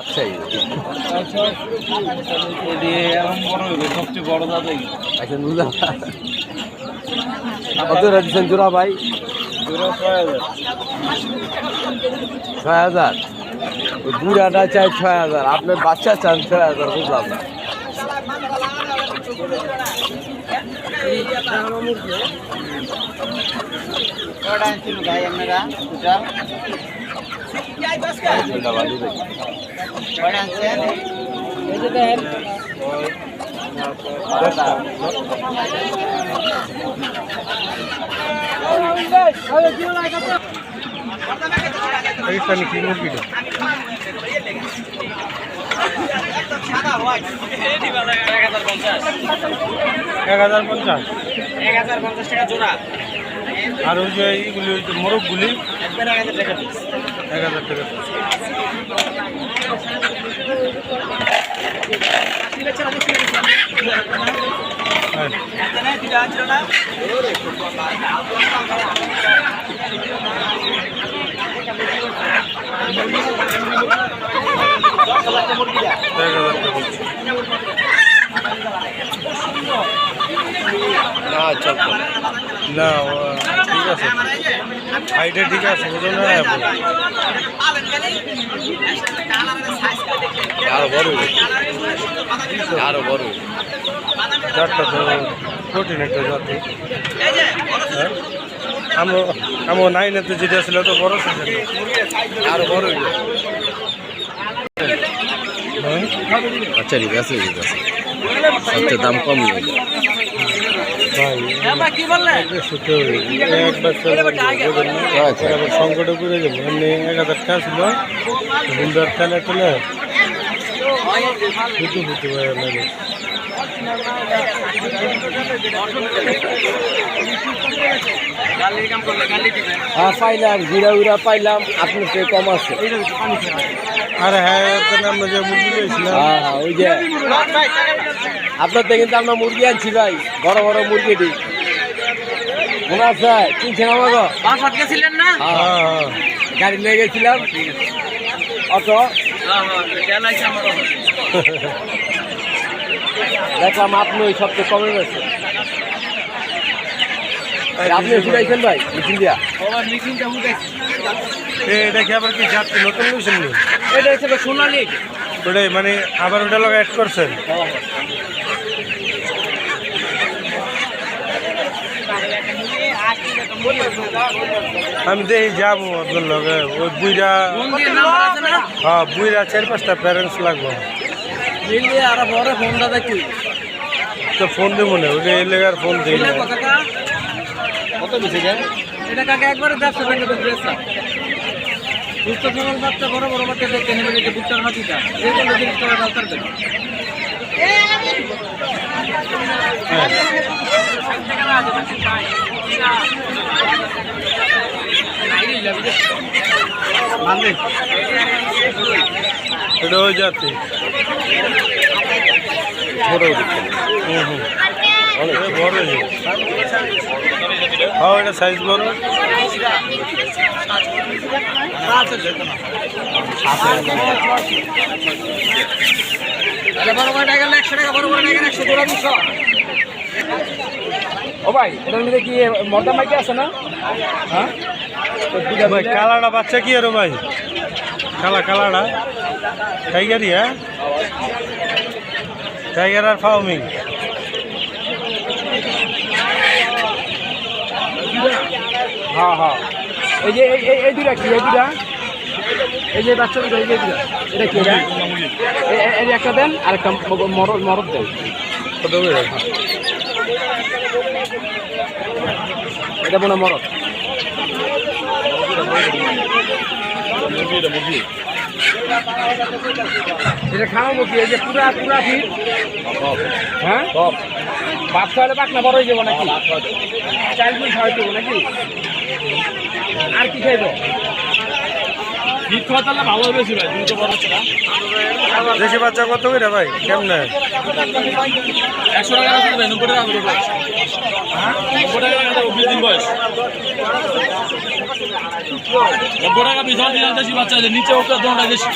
রাজশাহী আচ্ছা বড় সবচেয়ে বড় দাদা আচ্ছা। বুঝলাম কত রাখছেন জোড়া ভাই? ছয় হাজার। ছয় হাজার ওই বুড়াটা চাই ছয় হাজার। আপনার বাচ্চা চান ছয় হাজার বুঝলাম না। কয়টা আনছিল ভাই আপনারা? পাকিস্তানি কি মুরগিটা এক হাজার পঞ্চাশ। এক হাজার পঞ্চাশ টাকা জোড়া আর ওই যে এইগুলি ওই যে একবার এক হাজার টাকা হ্যাঁ। না না আছে। হাইটে ঠিক আছে আরও বড়। আরও বড় তো প্রোটিন একটা জাতি। হ্যাঁ? যেটা ছিল তো বড় ছিল। আরও বড়। হ্যাঁ? আচ্ছা ঠিক আছে ঠিক আছে। দাম কম। ভাই কি বললেন? সুতো এক বাচ্চা আচ্ছা। আবার সংকটে পড়ে যাব। এমনি এক হাজার টাকা ছিল। সুন্দর খেলে টেলে ফুটু ফুটু হয়ে লাগে গালির কাম করলে গালি দিবেন হ্যাঁ পাইলাম জিরা উরা পাইলাম। আপনার থেকে কম আছে। আর হ্যাঁ তো আমরা যে মুরগি হ্যাঁ হ্যাঁ ওই যে আপনার থেকে কিন্তু আমরা মুরগি আনছি ভাই বড় বড় মুরগিটি মনে আছে? কিনছেন আমাকে? বাসাত গেছিলেন না? হ্যাঁ। হ্যাঁ হ্যাঁ গাড়ি নিয়ে গেছিলাম। অটো। হ্যাঁ হ্যাঁ দেখলাম আপনি ওই সবচেয়ে কমে গেছে। আপনি ফুটাইছেন ভাই? মিছিল দিয়া? এটা কি আবার কি যাত্রী নতুন লইছেন এটা হচ্ছে সোনালি। ওটাই মানে আবার ওটা লোক অ্যাড করছেন? আমি দেখি যাব আপনার লগে। ওই বুইরা হ্যাঁ বুইরা চার পাঁচটা প্যারেন্টস লাগবে। তো ফোন দেবো না ওটা এই লেগার ফোন দিই না। কত বেশি এটা কাকে একবারে সুস্থ সবল বাচ্চা বড় বড় বাচ্চা দেখতে নেবে যে বুকটার মাটিটা যে কোনো জিনিস করে দরকার দেবে এটা ওই জাতি। ছোট হুম হুম। বড়। হ্যাঁ এটা সাইজ বড়। বড় বড় টাকা একশো টাকা বড় বড় টাকা একশো দুরা দুশো। ও ভাই এটার মধ্যে কি মর্দা মাইকে আছে না? হ্যাঁ? ভাই কালাটা বাচ্চা কি আরও ভাই? কালা কালাটা টাইগারই হ্যাঁ? টাইগার আর ফাউমিং। হ্যাঁ হ্যাঁ। এই যে এই- দুটা কি? এই দুটা এই যে বাচ্চা দুটা এই যে দুটা এটা কি এটা? একটা দেন আর একটা মরদ মরদ দেন। কত এটা মনে মরদ। এটা খাওয়াবো কি? এই যে পুরা পুরা ফিট হ্যাঁ? ভাত খাওয়ালে পাকনা বড় হয়ে যাব নাকি? চাইল্ড ফুড খাওয়াই দেবো নাকি? আর কি খাইবো? দেশি বাচ্চা কত করে ভাই? কেমনে? একশো টাকা দিন দেশি বাচ্চা নিচে ওটা দোনটা দেশি।